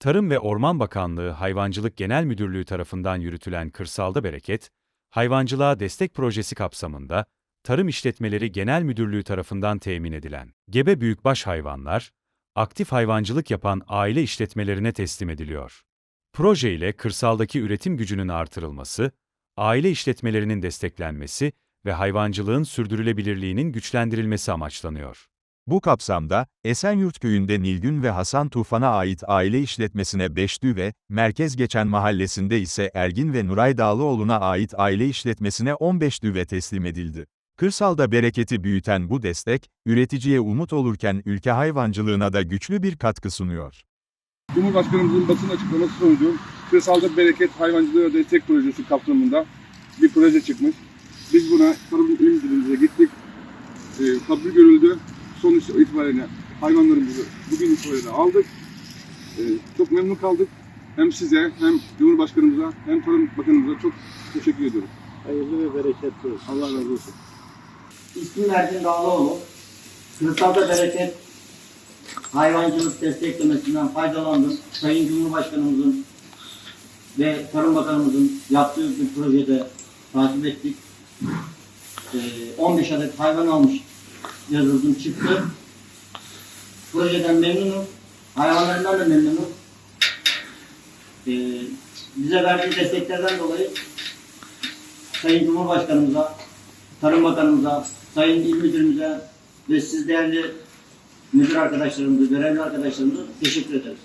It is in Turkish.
Tarım ve Orman Bakanlığı Hayvancılık Genel Müdürlüğü tarafından yürütülen Kırsalda Bereket, Hayvancılığa Destek Projesi kapsamında, Tarım İşletmeleri Genel Müdürlüğü tarafından temin edilen gebe büyükbaş hayvanlar, aktif hayvancılık yapan aile işletmelerine teslim ediliyor. Proje ile kırsaldaki üretim gücünün artırılması, aile işletmelerinin desteklenmesi ve hayvancılığın sürdürülebilirliğinin güçlendirilmesi amaçlanıyor. Bu kapsamda, Esenyurt köyünde Nilgün ve Hasan Tufan'a ait aile işletmesine 5 düve, Merkez Geçen mahallesinde ise Ergin ve Nuray Dağlıoğlu'na ait aile işletmesine 15 düve teslim edildi. Kırsalda bereketi büyüten bu destek, üreticiye umut olurken ülke hayvancılığına da güçlü bir katkı sunuyor. Cumhurbaşkanımızın basın açıklaması sonucu Kırsalda Bereket Hayvancılığı Destek Projesi kapsamında bir proje çıkmış. Biz buna Tarım İl gittik. E, kabul görüldü. Sonuç itibariyle hayvanlarımızı bugün itibariyle aldık. E, çok memnun kaldık. Hem size hem Cumhurbaşkanımıza hem Tarım Bakanımıza çok teşekkür ediyorum. Hayırlı ve bereketli olsun. Allah razı olsun. İsmim Erkin Dağlıoğlu. Kırsalda bereket hayvancılık desteklemesinden faydalandım. Sayın Cumhurbaşkanımızın ve Tarım Bakanımızın yaptığı bir projede takip ettik. Ee, 15 adet hayvan almış yazıldım çıktı. Projeden memnunum. Hayvanlarından da memnunum. Ee, bize verdiği desteklerden dolayı Sayın Cumhurbaşkanımıza, Tarım Bakanımıza, Sayın İl Müdürümüze ve siz değerli müdür arkadaşlarımıza, görevli arkadaşlarımıza teşekkür ederiz.